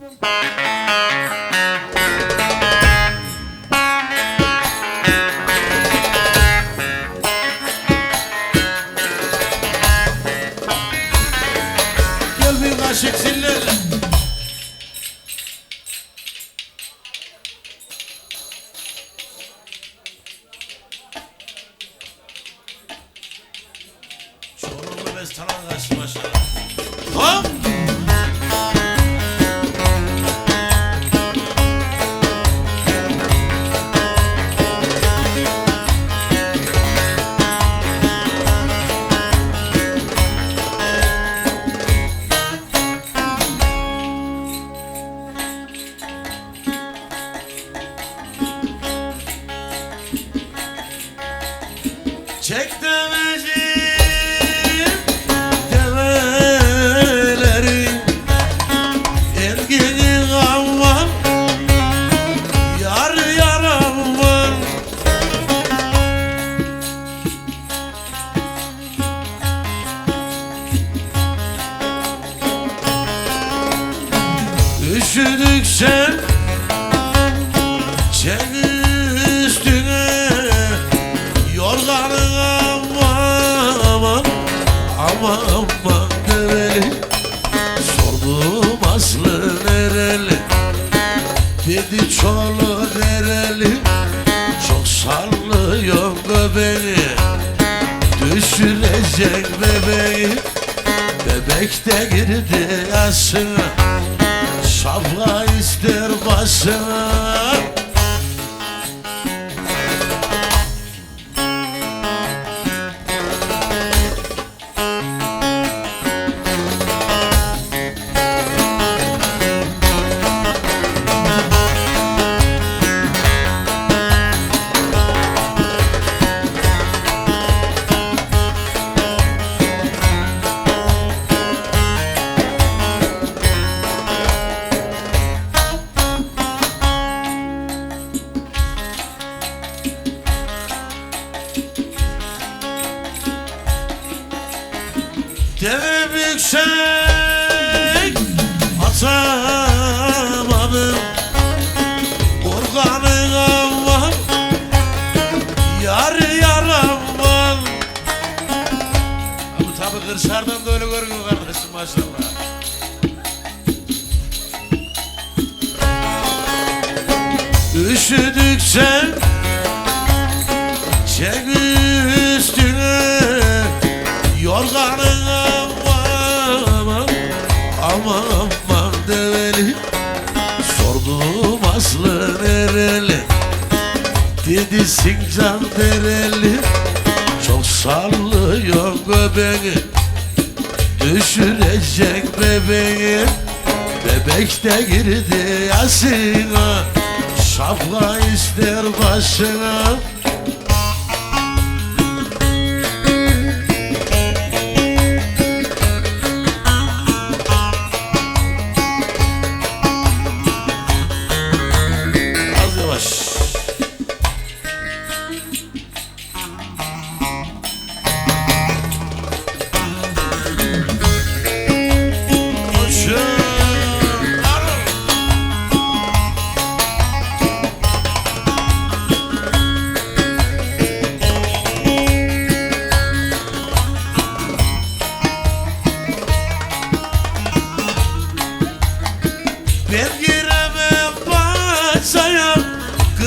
Gel bir kaşık sillerle. Çorumlu bestalan kaçtı maşallah. Hop! Çek demeci develeri Ergeni var Yar yaram var Üşüdükçe Dedi çolu nereli Çok sallıyor göbeği. Düşürecek bebeği Bebek de girdi yaşına Şapla ister başına Deve yüksek atamadım Organın var. Yar yaram var. Abi tabi kırşardan da öyle görünüyor kardeşim maşallah. Üşüdükçe Çek Sordum aslı nereli? Dedi Sincan dereli. Çok sallıyor göbeği. Düşürecek bebeği. Bebek de girdi yaşına Şapla ister başına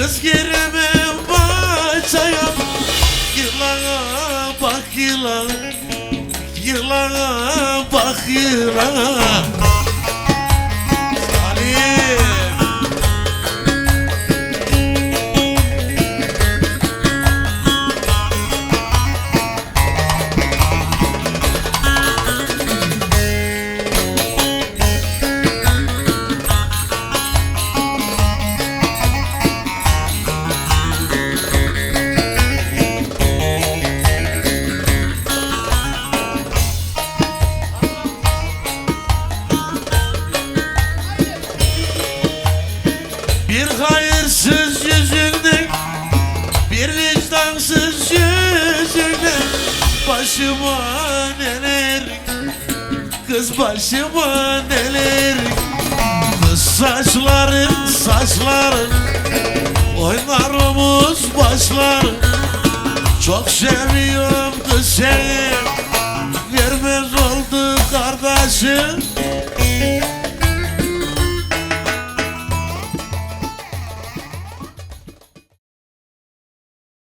Kız giremem bahçaya Yılana bak yılan Yılana bak yılana vicdansız yüzünden Başıma neler Kız başıma neler Kız saçların saçların Oynar omuz başların Çok seviyorum kız seni Vermez oldu kardeşim